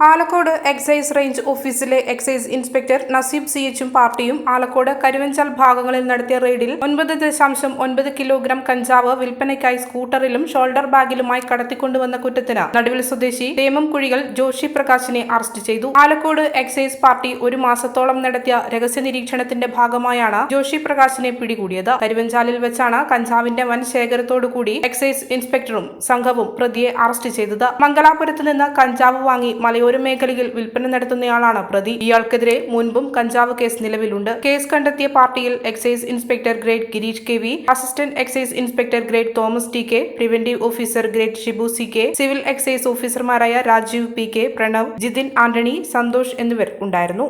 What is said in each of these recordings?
Alakode excise range ഓഫീസിലെ excise inspector Naseeb C എച്ചും പാർട്ടിയും ആലക്കോട് കരുവഞ്ചാൽ ഭാഗങ്ങളിൽ നടത്തിയ റെയ്ഡിൽ ഒൻപത് ദശാംശം ഒൻപത് കിലോഗ്രാം കഞ്ചാവ് വിൽപ്പനയ്ക്കായി സ്കൂട്ടറിലും ഷോൾഡർ ബാഗിലുമായി കടത്തിക്കൊണ്ടുവന്ന കുറ്റത്തിന് നടുവിൽ സ്വദേശി തേമം കുഴികൾ ജോഷി പ്രകാശിനെ അറസ്റ്റ് ചെയ്തു. ആലക്കോട് എക്സൈസ് പാർട്ടി ഒരു മാസത്തോളം നടത്തിയ രഹസ്യ നിരീക്ഷണത്തിന്റെ ഭാഗമായാണ് ജോഷി പ്രകാശിനെ പിടികൂടിയത്. കരുവഞ്ചാലിൽ വെച്ചാണ് കഞ്ചാവിന്റെ വൻ ശേഖരത്തോടുകൂടി എക്സൈസ് ഇൻസ്പെക്ടറും സംഘവും പ്രതിയെ അറസ്റ്റ് ചെയ്തത്. മംഗലാപുരത്ത് നിന്ന് കഞ്ചാവ് വാങ്ങി മലയോര മേഖലയിൽ വിൽപ്പന നടത്തുന്നയാളാണ് പ്രതി. ഇയാൾക്കെതിരെ മുൻപും കഞ്ചാവ് കേസ് നിലവിലുണ്ട്. കേസ് കണ്ടെത്തിയ പാർട്ടിയിൽ excise inspector grade Girish K V assistant excise inspector grade Thomas T K preventive officer grade Shibu C K civil excise ഓഫീസർമാരായ രാജീവ് പി കെ പ്രണവ് ജിതിൻ ആന്റണി സന്തോഷ് എന്നിവർ ഉണ്ടായിരുന്നു.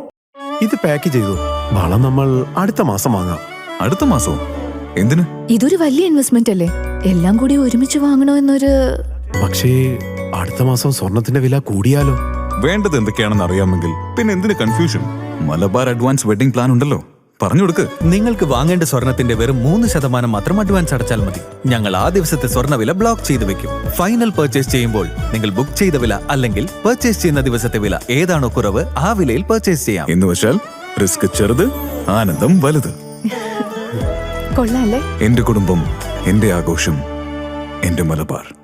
ഇത് പാക്ക് ചെയ്തു? വളം നമ്മൾ അടുത്ത മാസം വാങ്ങാം. അടുത്ത മാസം? എന്തിന്? ഇതൊരു വലിയ ഇൻവെസ്റ്റ്മെന്റ് അല്ലേ? എല്ലാം കൂടി ഒരുമിച്ച് വാങ്ങണോ എന്നൊരു പക്ഷേ അടുത്ത മാസം സ്വർണത്തിന്റെ വില കൂടിയാലോ? വേണ്ടത് എന്തൊക്കെയാണെന്ന് അറിയാമെങ്കിൽ പിന്നെ എന്തിന് confusion Malabar advance wedding plan ഉണ്ടല്ലോ. പറഞ്ഞു കൊടുക്ക്. നിങ്ങൾക്ക് വാങ്ങേണ്ട സ്വർണത്തിന്റെ വെറും മൂന്ന് ശതമാനം മാത്രം അഡ്വാൻസ് അടച്ചാൽ മതി. ഞങ്ങൾ ആ ദിവസത്തെ സ്വർണവില ബ്ലോക്ക് ചെയ്ത് വെക്കും. ഫൈനൽ പർച്ചേസ് ചെയ്യുമ്പോൾ നിങ്ങൾ ബുക്ക് ചെയ്ത വില അല്ലെങ്കിൽ പർച്ചേസ് ചെയ്യുന്ന ദിവസത്തെ വില ഏതാണോ കുറവ് ആ വിലയിൽ പർച്ചേസ് ചെയ്യാം. എന്ന് വെച്ചാൽ റിസ്ക് ചെറുത് ആനന്ദം വലുത്. കൊള്ളാല്ലേ എന്റെ കുടുംബം എന്റെ ആഘോഷം എന്റെ മലബാർ.